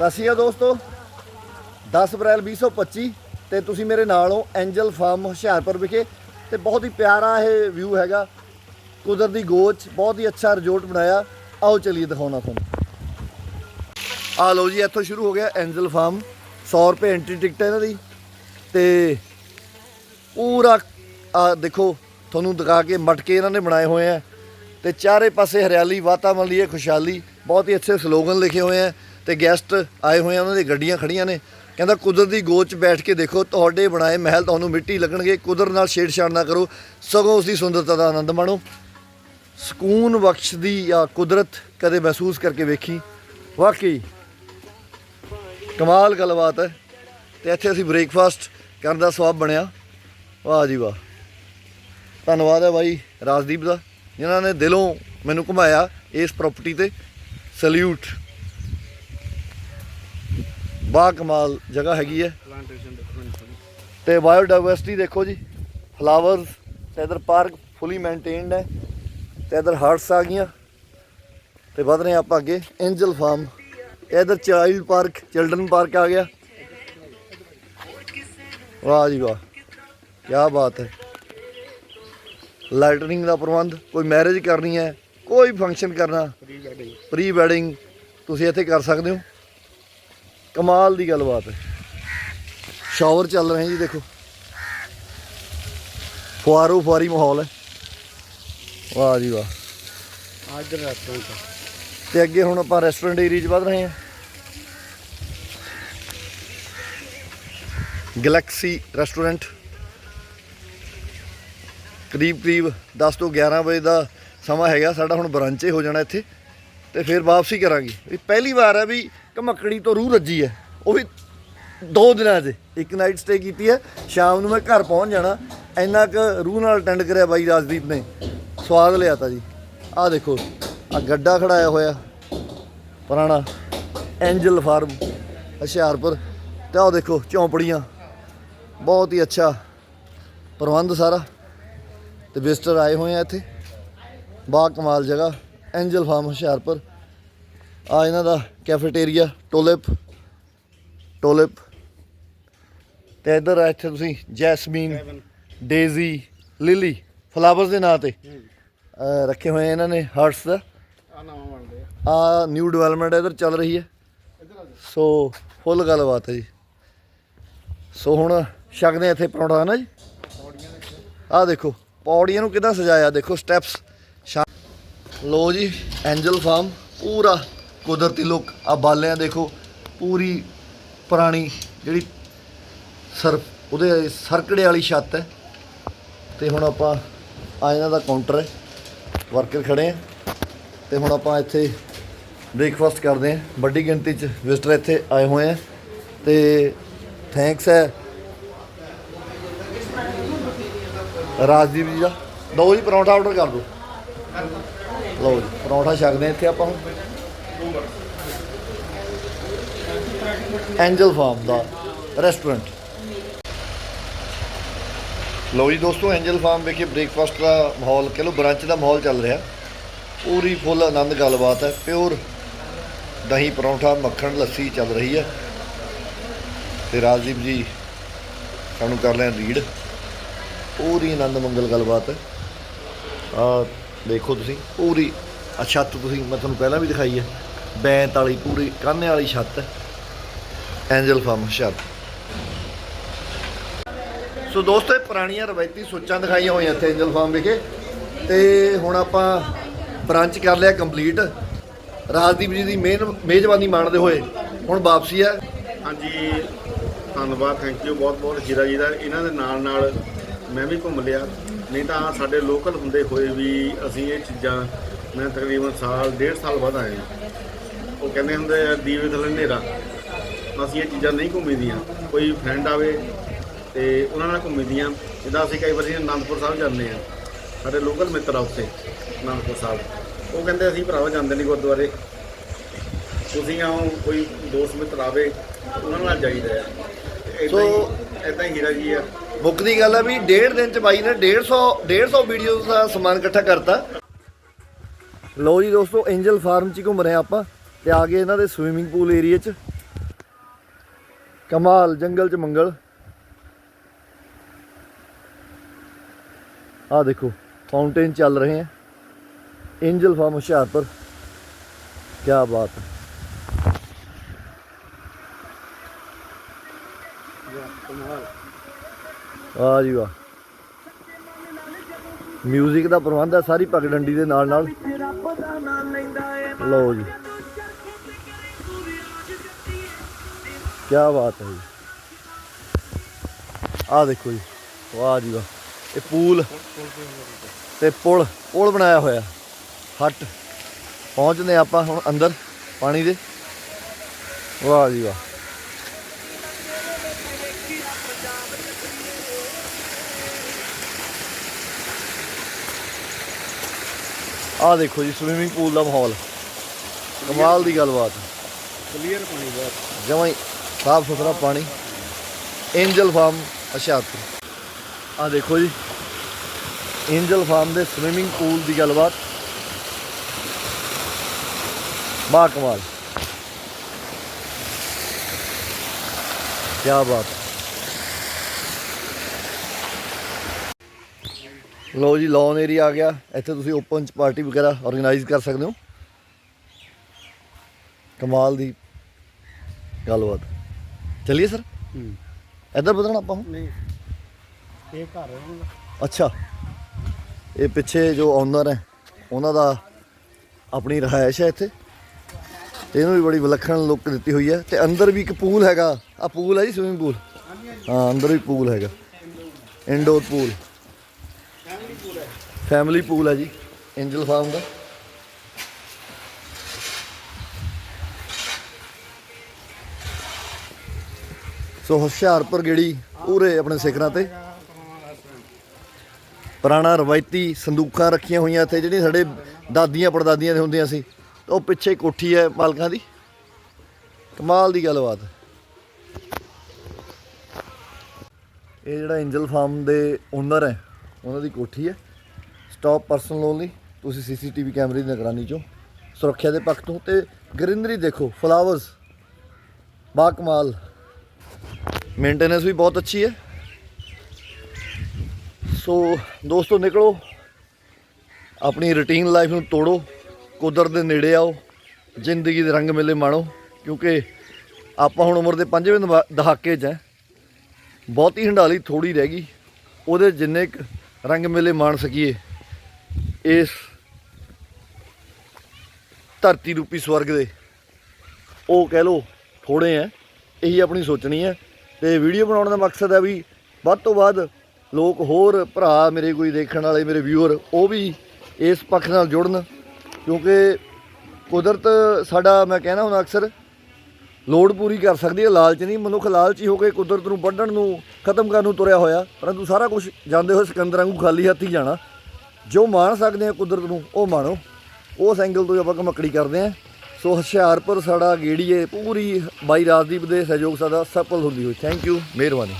ਸਤਿ ਸ਼੍ਰੀ ਅਕਾਲ ਦੋਸਤੋ। 10 ਅਪ੍ਰੈਲ 2025 ਤੇ ਤੁਸੀਂ ਮੇਰੇ ਨਾਲ ਹੋ ਐਂਜਲ ਫਾਰਮ ਹੁਸ਼ਿਆਰਪੁਰ ਵਿਖੇ ਤੇ ਬਹੁਤ ਹੀ ਪਿਆਰਾ ਇਹ ਵਿਊ ਹੈਗਾ। ਕੁਦਰਤ ਦੀ ਗੋਚ ਬਹੁਤ ਹੀ ਅੱਛਾ ਰਿਜ਼ੋਰਟ ਬਣਾਇਆ। ਆਓ ਚਲਿਏ, ਦਿਖਾਉਣਾ ਤੁਹਾਨੂੰ। ਆ ਲਓ ਜੀ, ਇੱਥੋਂ ਸ਼ੁਰੂ ਹੋ ਗਿਆ ਐਂਜਲ ਫਾਰਮ। 100 ਰੁਪਏ ਐਂਟਰੀ ਟਿਕਟ ਹੈ ਇਹਨਾਂ ਦੀ। ਤੇ ਪੂਰਾ, ਆ ਦੇਖੋ, ਤੁਹਾਨੂੰ ਦਿਖਾ ਕੇ ਮਟਕੇ ਇਹਨਾਂ ਨੇ ਬਣਾਏ ਹੋਏ ਆ। ਤੇ ਚਾਰੇ ਪਾਸੇ ਹਰਿਆਲੀ ਵਾਤਾਵਰਣ ਲਈ ਇਹ ਖੁਸ਼ਹਾਲੀ, ਬਹੁਤ ਹੀ ਅੱਛੇ ਸਲੋਗਨ ਲਿਖੇ ਹੋਏ ਆ। ਤੇ ਗੈਸਟ ਆਏ ਹੋਏ ਆ, ਉਹਨਾਂ ਦੀ ਗੱਡੀਆਂ ਖੜੀਆਂ ਨੇ। ਕਹਿੰਦਾ, ਕੁਦਰਤ ਦੀ ਗੋਚ 'ਚ ਬੈਠ ਕੇ ਦੇਖੋ, ਤੁਹਾਡੇ ਬਣਾਏ ਮਹਿਲ ਤੁਹਾਨੂੰ ਮਿੱਟੀ ਲੱਗਣਗੇ। ਕੁਦਰਤ ਨਾਲ ਛੇੜਛਾੜ ਨਾ ਕਰੋ। ਸਗੋਂ ਉਸ ਦੀ ਸੁੰਦਰਤਾ ਦਾ ਆਨੰਦ ਮਾਣੋ। ਸਕੂਨ ਬਖਸ਼ਦੀ ਜਾਂ ਕੁਦਰਤ ਕਦੇ ਮਹਿਸੂਸ ਕਰਕੇ ਵੇਖੀ। ਵਾਕਈ, ਕਮਾਲ ਗੱਲਬਾਤ ਹੈ। ਤੇ ਇੱਥੇ ਅਸੀਂ ਬ੍ਰੇਕਫਾਸਟ ਕਰਨ ਦਾ ਸਵਾਬ ਬਣਿਆ। ਵਾਹ ਜੀ ਵਾਹ। ਧੰਨਵਾਦ ਹੈ ਬਾਈ ਰਾਜਦੀਪ ਦਾ, ਜਿਨ੍ਹਾਂ ਨੇ ਦਿਲੋਂ ਮੈਨੂੰ ਘੁਮਾਇਆ ਇਸ ਪ੍ਰਾਪਰਟੀ ਤੇ। ਸਲੂਟ ਬਾ ਕਮਾਲ ਜਗ੍ਹਾ ਹੈਗੀ ਹੈ। ਤੇ ਬਾਇਓਡਾਇਵਰਸਿਟੀ ਦੇਖੋ ਜੀ ਫਲਾਵਰਸ ਤੇ ਇਧਰ ਪਾਰਕ ਫੁੱਲੀ ਮੇਨਟੇਨਡ ਹੈ ਤੇ ਇਧਰ ਹਾਰਟਸ ਆ ਗਈਆਂ। ਤੇ ਵਧ ਰਹੇ ਆਪਾਂ ਅੱਗੇ ਐਂਜਲ ਫਾਰਮ ਇਧਰ ਚਾਈਲਡ ਪਾਰਕ ਚਿਲਡਰਨ ਪਾਰਕ ਆ ਗਿਆ। ਵਾਹ ਜੀ ਵਾਹ ਕੀ ਬਾਤ ਹੈ। ਲਾਈਟਨਿੰਗ ਦਾ ਪ੍ਰਬੰਧ ਕੋਈ ਮੈਰਿਜ ਕਰਨੀ ਹੈ ਕੋਈ ਫੰਕਸ਼ਨ ਕਰਨਾ ਪ੍ਰੀ ਵੈਡਿੰਗ ਤੁਸੀਂ ਇੱਥੇ ਕਰ ਸਕਦੇ ਹੋ। ਕਮਾਲ ਦੀ ਗੱਲਬਾਤ ਹੈ। ਸ਼ਾਵਰ ਚੱਲ ਰਹੇ ਜੀ ਦੇਖੋ। ਫੁਆਰੋ ਫੁਆਰੀ ਮਾਹੌਲ ਹੈ। ਵਾਹ ਜੀ ਵਾਹ। ਅੱਜ ਰੈਸਟੋਰੈਂਟ ਤੇ ਅੱਗੇ ਹੁਣ ਆਪਾਂ ਰੈਸਟੋਰੈਂਟ ਏਰੀਆ 'ਚ ਵਧ ਰਹੇ ਹਾਂ। ਗੈਲੈਕਸੀ ਰੈਸਟੋਰੈਂਟ ਕਰੀਬ ਕਰੀਬ 10 ਤੋਂ 11 ਵਜੇ ਦਾ ਸਮਾਂ ਹੈਗਾ ਸਾਡਾ ਹੁਣ ਬ੍ਰੰਚ ਹੀ ਹੋ ਜਾਣਾ ਇੱਥੇ। ਤੇ ਫਿਰ ਵਾਪਸੀ ਕਰਾਂਗੇ। ਇਹ ਪਹਿਲੀ ਵਾਰ ਹੈ ਵੀ ਘਮਕੜੀ ਤੋਂ ਰੂਹ ਰੱਜੀ ਹੈ। ਉਹ ਵੀ ਦੋ ਦਿਨਾਂ 'ਚ। ਇੱਕ ਨਾਈਟ ਸਟੇ ਕੀਤੀ ਹੈ। ਸ਼ਾਮ ਨੂੰ ਮੈਂ ਘਰ ਪਹੁੰਚ ਜਾਣਾ। ਇੰਨਾ ਕੁ ਰੂਹ ਨਾਲ ਅਟੈਂਡ ਕਰਿਆ ਬਾਈ ਰਾਜਦੀਪ ਨੇ। ਸਵਾਦ ਲਿਆ ਤਾ ਜੀ। ਆਹ ਦੇਖੋ ਆ ਗੱਡਾ ਖੜਾਇਆ ਹੋਇਆ। ਪੁਰਾਣਾ। Angel farm Hoshiarpur. ਤੇ ਆਹ ਦੇਖੋ ਝੌਂਪੜੀਆਂ ਬਹੁਤ ਹੀ ਅੱਛਾ ਪ੍ਰਬੰਧ ਸਾਰਾ। ਤੇ ਵਿਜ਼ਟਰ ਆਏ ਹੋਏ ਆ ਇੱਥੇ। ਬਾ ਕਮਾਲ ਜਗ੍ਹਾ। Angel farm Hoshiarpur. ਆ ਇਹਨਾਂ ਦਾ ਕੈਫੇਟੇਰੀਆ ਟੋਲਿਪ ਟੋਲਿਪ ਤੇ ਇੱਧਰ ਆ ਇੱਥੇ ਤੁਸੀਂ ਜੈਸਮੀਨ ਡੇਜ਼ੀ ਲਿਲੀ ਫਲਾਵਰਸ ਦੇ ਨਾਂ ਤੇ। ਰੱਖੇ ਹੋਏ ਆ ਇਹਨਾਂ ਨੇ ਹਾਰਟਸ ਦਾ। ਆ ਨਵਾਂ ਬਣਦੇ ਆ। ਆ ਨਿਊ ਡਿਵੈਲਪਮੈਂਟ ਇੱਧਰ ਚੱਲ ਰਹੀ ਹੈ। ਆ ਸੋ ਫੁੱਲ ਗੱਲਬਾਤ ਹੈ ਜੀ। ਸੋ ਹੁਣ ਛਕਦੇ ਇੱਥੇ ਪਰੌਂਠਾ ਨਾ ਜੀ? ਆਹ ਦੇਖੋ ਪੌੜੀਆਂ ਨੂੰ ਕਿਦਾਂ ਸਜਾਇਆ ਦੇਖੋ ਸਟੈਪਸ ਲੋ ਜੀ, ਐਂਜਲ ਫਾਰਮ, ਪੂਰਾ ਕੁਦਰਤੀ ਲੁੱਕ। ਆ ਬਾਲਿਆਂ ਦੇਖੋ, ਪੂਰੀ ਪੁਰਾਣੀ ਜਿਹੜੀ ਸਰ ਉਹਦੇ ਸਰਕੜੇ ਵਾਲੀ ਛੱਤ ਹੈ। ਤੇ ਹੁਣ ਆਪਾਂ ਆ ਇਹਨਾਂ ਦਾ ਕਾਊਂਟਰ ਹੈ। ਵਰਕਰ ਖੜੇ ਆ ਤੇ ਹੁਣ ਆਪਾਂ ਇੱਥੇ ਬ੍ਰੇਕਫਾਸਟ ਕਰਦੇ ਹਾਂ। ਵੱਡੀ ਗਿਣਤੀ 'ਚ ਵਿਜ਼ਟਰ ਇੱਥੇ ਆਏ ਹੋਏ ਆ ਤੇ ਥੈਂਕਸ ਹੈ। ਰਾਜਦੀਪ ਜੀ ਦਾ। ਦੋ ਜੀ, ਪਰੌਂਠਾ ਆਰਡਰ ਕਰ ਦਿਓ। ਲਓ ਜੀ, ਪਰੌਂਠਾ ਛਕਦੇ ਹਾਂ ਇੱਥੇ ਆਪਾਂ ਹੁਣ। ਐਂਜਲ ਫਾਰਮ ਦਾ ਰੈਸਟੋਰੈਂਟ ਲਓ ਜੀ ਦੋਸਤੋ ਐਂਜਲ ਫਾਰਮ ਵਿਖੇ ਬ੍ਰੇਕਫਾਸਟ ਦਾ ਮਾਹੌਲ, ਕਹ ਲਓ ਬ੍ਰੰਚ ਦਾ ਮਾਹੌਲ ਚੱਲ ਰਿਹਾ। ਪੂਰੀ ਫੁੱਲ ਆਨੰਦ ਗੱਲਬਾਤ ਹੈ ਪਿਓਰ ਦਹੀਂ ਪਰੌਂਠਾ, ਮੱਖਣ, ਲੱਸੀ ਚੱਲ ਰਹੀ ਹੈ। ਤੇ ਰਾਜਦੀਪ ਜੀ ਸਾਨੂੰ ਕਰ ਲੈਣ ਰੀਡ ਪੂਰੀ ਆਨੰਦ ਮੰਗਲ ਗੱਲਬਾਤ ਹੈ। ਆ ਦੇਖੋ ਤੁਸੀਂ, ਪੂਰੀ ਛੱਤ ਤੁਸੀਂ, ਮੈਂ ਤੁਹਾਨੂੰ ਪਹਿਲਾਂ ਵੀ ਦਿਖਾਈ ਹੈ ਬੈਂਤ ਵਾਲੀ ਪੂਰੀ, ਕਾਨੇ ਵਾਲੀ ਛੱਤ, ਐਂਜਲ ਫਾਰਮ ਛੱਤ। ਸੋ ਦੋਸਤੋ, ਇਹ ਪੁਰਾਣੀਆਂ ਰਵਾਇਤੀ ਸੋਚਾਂ ਦਿਖਾਈਆਂ ਹੋਈਆਂ ਇੱਥੇ ਐਂਜਲ ਫਾਰਮ ਵਿਖੇ। ਤੇ ਹੁਣ ਆਪਾਂ ਬ੍ਰਾਂਚ ਕਰ ਲਿਆ ਕੰਪਲੀਟ। ਰਾਜਦੀਪ ਜੀ ਦੀ ਮੇਨ ਮੇਜ਼ਬਾਨੀ ਮਾਣਦੇ ਹੋਏ ਹੁਣ ਵਾਪਸੀ ਹੈ ਹਾਂਜੀ, ਧੰਨਵਾਦ ਥੈਂਕ ਯੂ ਬਹੁਤ ਬਹੁਤ ਜੀਰਾ ਜੀ ਦਾ। ਇਹਨਾਂ ਦੇ ਨਾਲ ਨਾਲ ਮੈਂ ਵੀ ਘੁੰਮ ਲਿਆ। ਨਹੀਂ ਤਾਂ ਸਾਡੇ ਲੋਕਲ ਹੁੰਦੇ ਹੋਏ ਵੀ ਅਸੀਂ ਇਹ ਚੀਜ਼ਾਂ ਮੈਂ ਤਕਰੀਬਨ ਸਾਲ ਡੇਢ ਸਾਲ ਬਾਅਦ ਆਏ। ਉਹ ਕਹਿੰਦੇ ਹੁੰਦੇ ਆ ਦੀਵੇ ਥੱਲੇ ਹਨੇਰਾ। ਅਸੀਂ ਇਹ ਚੀਜ਼ਾਂ ਨਹੀਂ ਘੁੰਮੀਦੀਆਂ। ਕੋਈ ਫਰੈਂਡ ਆਵੇ ਤੇ ਉਹਨਾਂ ਨਾਲ ਘੁੰਮੀਦੀਆਂ। ਜਿੱਦਾਂ ਅਸੀਂ ਕਈ ਵਾਰੀ ਅਨੰਦਪੁਰ ਸਾਹਿਬ ਜਾਂਦੇ ਆ ਸਾਡੇ ਲੋਕਲ ਮਿੱਤਰ ਆ ਉੱਥੇ ਅਨੰਦਪੁਰ ਸਾਹਿਬ। ਉਹ ਕਹਿੰਦੇ ਅਸੀਂ ਭਰਾਵਾ ਜਾਂਦੇ ਨਹੀਂ ਗੁਰਦੁਆਰੇ। ਤੁਸੀਂ ਆਓ ਕੋਈ ਦੋਸਤ ਮਿੱਤਰ ਆਵੇ ਉਹਨਾਂ ਨਾਲ ਜਾਈਦਾ ਸੋ- ਇਦਾਂ ਹੀ ਹੀਰਾ ਜੀ ਆ। ਮੁੱਕ ਦੀ ਗੱਲ ਹੈ ਵੀ ਡੇਢ ਦਿਨ ਚ ਬਾਈ ਨੇ 150 150 ਵੀਡੀਓਜ਼ ਦਾ ਸਮਾਨ ਇਕੱਠਾ ਕਰਤਾ। ਲਓ ਜੀ ਦੋਸਤੋ ਐਂਜਲ ਫਾਰਮ ਚ ਹੀ ਘੁੰਮ ਰਹੇ ਹਾਂ ਆਪਾਂ ਤੇ ਆ ਗਏ ਇਹਨਾਂ ਦੇ ਸਵਿਮਿੰਗ ਪੂਲ ਏਰੀਆ ਚ। ਕਮਾਲ, ਜੰਗਲ ਚ ਮੰਗਲ। ਆ ਦੇਖੋ ਫਾਊਂਟੇਨ ਚੱਲ ਰਹੇ ਹੈ। Angel farm Hoshiarpur. ਕੀ ਬਾਤ ਹੈ। ਵਾਹ ਜੀ ਵਾਹ। ਮਿਊਜ਼ਿਕ ਦਾ ਪ੍ਰਬੰਧ ਹੈ, ਸਾਰੀ ਪਗਡੰਡੀ ਦੇ ਨਾਲ ਨਾਲ। ਲਓ ਜੀ। ਕੀ ਬਾਤ ਹੈ ਜੀ। ਆ ਦੇਖੋ ਜੀ। ਵਾਹ ਜੀ ਵਾਹ। ਇਹ ਪੂਲ ਤੇ ਪੁਲ ਪੁਲ ਬਣਾਇਆ ਹੋਇਆ। ਹੱਟ। ਪਹੁੰਚਦੇ ਆਪਾਂ ਹੁਣ ਅੰਦਰ ਪਾਣੀ ਦੇ। ਵਾਹ ਜੀ ਵਾਹ। ਆ ਦੇਖੋ ਜੀ ਸਵਿਮਿੰਗ ਪੂਲ ਦਾ ਮਾਹੌਲ। ਕਮਾਲ ਦੀ ਗੱਲਬਾਤ। ਕਲੀਅਰ ਪਾਣੀ ਬਹੁਤ। ਜਮਾਂ ਹੀ ਸਾਫ਼ ਸੁਥਰਾ ਪਾਣੀ। Angel farm Hoshiarpur. ਆ ਦੇਖੋ ਜੀ ਐਂਜਲ ਫਾਰਮ ਦੇ ਸਵਿਮਿੰਗ ਪੂਲ ਦੀ ਗੱਲਬਾਤ। ਬਾ ਕਮਾਲ। ਕੀ ਬਾਤ। ਲੋ ਜੀ ਲੌਨ ਏਰੀਆ ਆ ਗਿਆ। ਇੱਥੇ ਤੁਸੀਂ ਓਪਨ ਚ ਪਾਰਟੀ ਵਗੈਰਾ ਆਰਗੇਨਾਈਜ਼ ਕਰ ਸਕਦੇ ਹੋ। ਕਮਾਲ ਦੀ ਗੱਲਬਾਤ। ਚਲਿਏ ਸਰ ਹੂੰ। ਇੱਧਰ ਬਦਲਣਾ ਆਪਾਂ ਹੁਣ? ਨਹੀਂ ਇਹ ਘਰ ਹੈ ਉਹਨਾਂ ਦਾ ਅੱਛਾ। ਇਹ ਪਿੱਛੇ ਜੋ ਓਨਰ ਹੈ ਉਹਨਾਂ ਦਾ ਆਪਣੀ ਰਹਾਇਸ਼ ਹੈ ਇੱਥੇ। ਤੇ ਇਹਨੂੰ ਵੀ ਬੜੀ ਵਿਲੱਖਣ ਲੁੱਕ ਦਿੱਤੀ ਹੋਈ ਹੈ। ਤੇ ਅੰਦਰ ਵੀ ਇੱਕ ਪੂਲ ਹੈਗਾ। ਆ ਪੂਲ ਹੈ ਜੀ ਸਵਿਮਿੰਗ ਪੂਲ ਹਾਂ ਅੰਦਰ ਵੀ ਪੂਲ ਹੈਗਾ। ਇੰਡੋਰ ਪੂਲ ਫੈਮਿਲੀ ਪੂਲ ਹੈ ਜੀ। ਐਂਜਲ ਫਾਰਮ ਦਾ। ਸੋ ਹੁਸ਼ਿਆਰਪੁਰ ਗੇੜੀ ਪੂਰੇ ਆਪਣੇ ਸਿਖਰਾਂ ਤੇ। ਪੁਰਾਣਾ ਰਵਾਇਤੀ ਸੰਦੂਕਾਂ ਰੱਖੀਆਂ ਹੋਈਆਂ ਇੱਥੇ, ਜਿਹੜੀਆਂ ਸਾਡੇ ਦਾਦੀਆਂ ਪੜਦਾਦੀਆਂ ਦੇ ਹੁੰਦੀਆਂ ਸੀ। ਉਹ ਪਿੱਛੇ ਕੋਠੀ ਹੈ ਮਾਲਕਾਂ ਦੀ। ਕਮਾਲ ਦੀ ਗੱਲਬਾਤ। ਇਹ ਜਿਹੜਾ ਐਂਜਲ ਫਾਰਮ ਦੇ ਓਨਰ ਹੈ, ਉਹਨਾਂ ਦੀ ਕੋਠੀ ਹੈ। ਸਟਾਪ ਪਰਸਨਲ ਓਨਲੀ ਤੁਸੀਂ ਸੀਸੀਟੀਵੀ ਕੈਮਰੇ ਦੀ ਨਿਗਰਾਨੀ ਚੋਂ ਸੁਰੱਖਿਆ ਦੇ ਪੱਖ ਤੋਂ ਤੇ ਗ੍ਰੀਨਰੀ ਦੇਖੋ ਫਲਾਵਰਸ ਬਾ ਕਮਾਲ ਮੇਨਟੇਨੈਂਸ ਵੀ ਬਹੁਤ ਅੱਛੀ ਹੈ। ਸੋ ਦੋਸਤੋ ਨਿਕਲੋ, ਆਪਣੀ ਰੁਟੀਨ ਲਾਈਫ ਨੂੰ ਤੋੜੋ, ਕੁਦਰਤ ਦੇ ਨੇੜੇ ਆਓ, ਜ਼ਿੰਦਗੀ ਦੇ ਰੰਗ ਮੇਲੇ ਮਾਣੋ, ਕਿਉਂਕਿ ਆਪਾਂ ਹੁਣ ਉਮਰ ਦੇ ਪੰਜਵੇਂ ਦਮਾ- ਦਹਾਕੇ 'ਚ ਹੈ। ਬਹੁਤੀ ਹੰਡਾਲੀ ਥੋੜੀ ਰਹਿ ਗਈ। ਉਹਦੇ ਜਿੰਨੇ ਕੁ ਰੰਗ ਮੇਲੇ ਮਾਣ ਸਕੀਏ। ਇਸ ਧਰਤੀ ਰੂਪੀ ਸਵਰਗ ਦੇ, ਉਹ ਕਹਿ ਲੋ ਥੋੜੇ ਹੈ ਇਹੀ ਆਪਣੀ ਸੋਚਣੀ ਹੈ ਤੇ ਵੀਡੀਓ ਬਣਾਉਣ ਦਾ ਮਕਸਦ ਹੈ ਵੀ ਵੱਧ ਤੋਂ ਵੱਧ ਲੋਕ ਹੋਰ ਭਰਾ ਮੇਰੇ ਕੋਈ ਦੇਖਣ ਵਾਲੇ, ਮੇਰੇ ਵਿਊਅਰ ਉਹ ਵੀ ਇਸ ਪੱਖ ਨਾਲ ਜੁੜਨ। ਕਿਉਂਕਿ ਕੁਦਰਤ ਸਾਡਾ, ਮੈਂ ਕਹਿਣਾ ਹੁੰਦਾ ਅਕਸਰ, ਲੋੜ ਪੂਰੀ ਕਰ ਸਕਦੀ ਹੈ ਲਾਲਚ ਨਹੀਂ, ਮਨੁੱਖ ਲਾਲਚੀ ਹੋ ਕੇ ਕੁਦਰਤ ਨੂੰ ਵੱਢਣ ਨੂੰ, ਖਤਮ ਕਰਨ ਨੂੰ ਤੁਰਿਆ ਹੋਇਆ। ਪਰੰਤੂ ਸਾਰਾ ਕੁਝ ਜਾਂਦੇ ਹੋਏ ਸਿਕੰਦਰ ਵਾਂਗੂ ਖਾਲੀ ਹੱਥ ਹੀ ਜਾਣਾ। ਜੋ ਮਾਣ ਸਕਦੇ ਆ ਕੁਦਰਤ ਨੂੰ, ਉਹ ਮਾਣੋ। ਉਸ ਐਂਗਲ ਤੋਂ ਆਪਾਂ ਘਮਕੜੀ ਕਰਦੇ ਆ। ਸੋ ਹੁਸ਼ਿਆਰਪੁਰ ਸਾਡਾ ਗੇੜੀਏ ਪੂਰੀ ਬਾਈ ਰਾਜਦੀਪ ਦੇ ਸਹਿਯੋਗ ਸਾਡਾ ਸਫਲ ਹੁੰਦੀ ਹੋਈ। ਥੈਂਕ ਯੂ ਮਿਹਰਬਾਨੀ।